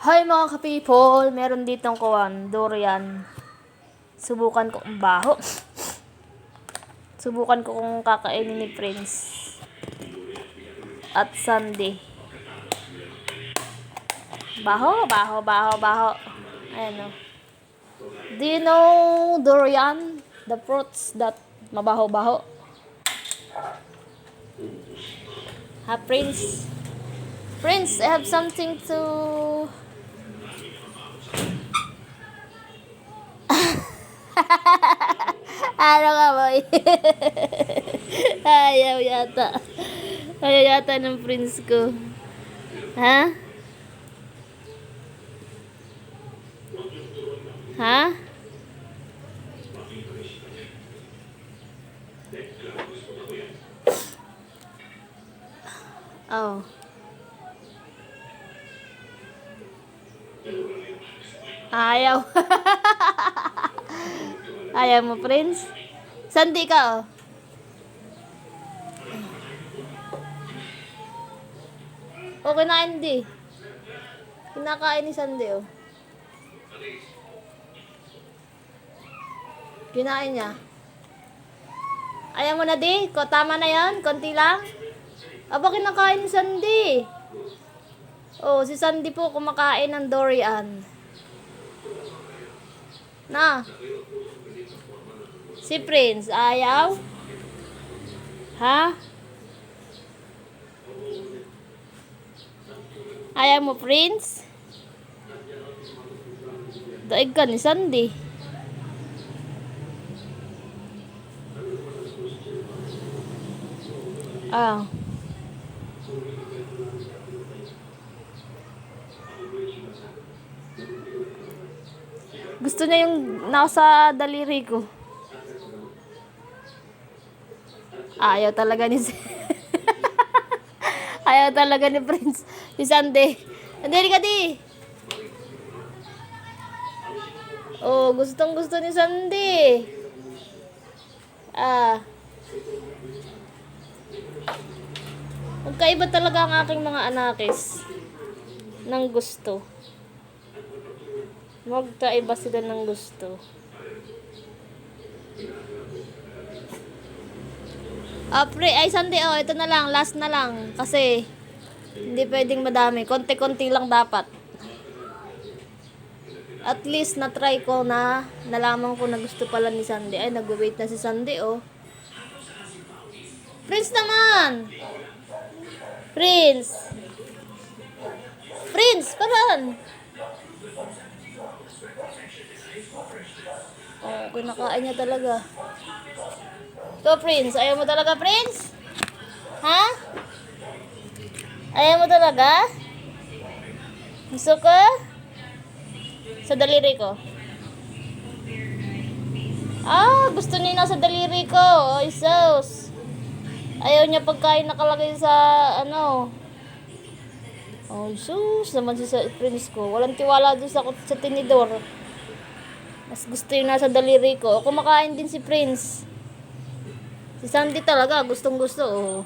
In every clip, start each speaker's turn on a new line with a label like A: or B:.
A: Hi mga ka-people! Meron ditong kuwan, durian. Subukan ko ang baho. Subukan ko kung kakainin ni Prince. At Sunday. Baho, baho, baho, baho. Ayan o. Do you know durian? The fruits that mabaho-baho. Ha, Prince? Prince, I have something to... ano ka boy? Ayaw yata. Ayaw yata ng prince ko. Ha? Ha? Oh. Ayaw. Ayaw mo, Prince? Sandi ka, oh. O, kinain di. Kinakain ni Sandy, oh. Kinain niya. Ayaw mo na, di? Ko, tama na yan? Konti lang? Aba, kinakain ni Sandy. Oh, si Sandy po kumakain ng durian. Na. Si Prince, ayaw? Ha? Ayaw mo, Prince? Daig ka ni Sandy. Ah. Gusto niya yung nasa daliri ko. Ayaw talaga ni Ayaw talaga ni Prince. Si Sunday. Hindi ka di. Oh, gustong gusto ni Sandy. Ah. Magkaiba talaga ang aking mga anakis ng gusto. Magkaiba sila ng gusto. Ah, pre, ay Sunday, oh, ito na lang, last na lang. Kasi, hindi pwedeng madami. Konti-konti lang dapat. At least, na-try ko na, nalaman ko na gusto pala ni Sunday. Ay, nag-wait na si Sunday, oh. Prince naman! Prince! Prince, paraan! Oh, kinakain niya talaga. Ito, Prince. Ayaw mo talaga, Prince? Ha? Ayaw mo talaga? Gusto ko? Sa daliri ko. Ah, gusto niya nasa daliri ko. Ay, sus. Ayaw niya pagkain nakalagay sa, ano. Oh, sus. Naman si sa Prince ko. Walang tiwala doon sa, sa tinidor. Mas gusto yung nasa daliri ko. Kumakain din si Prince. Si Sandy talaga, gustong gusto, oh.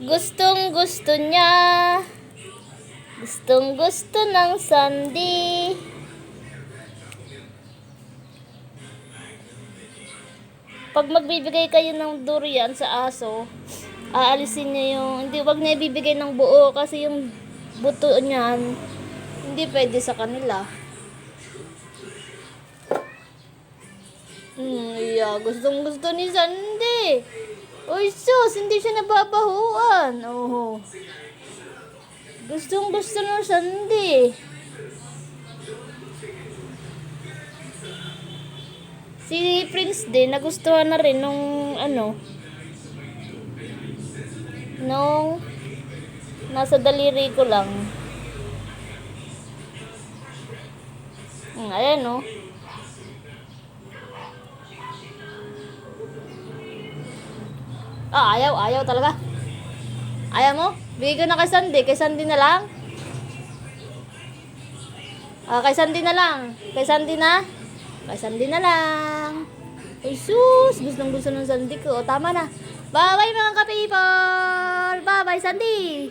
A: Gustong gusto niya. Gustong gusto ng Sandy. Pag magbibigay kayo ng durian sa aso, aalisin niya yung, hindi, wag niya ibibigay ng buo kasi yung buto niyan, hindi pwede sa kanila. Hmm, yeah, gustong gusto ni Sandy. Uy, sus, hindi siya nababahuan. Oh. Gustong gusto ng Sandy. Si Prince din, nagustuhan na rin nung ano, nung nasa daliri ko lang. Hmm, ayan oh. Ah, ayaw, ayaw talaga. Ayaw mo? Bigay ko na kay Sandy. Kay Sandy na lang. Ah, kay Sandy na lang. Kay Sandy na. Kay Sandy na lang. Ay, sus. Gustong gusto ng Sandy ko. O, tama na. Bye-bye mga ka-people. Bye-bye, Sandy.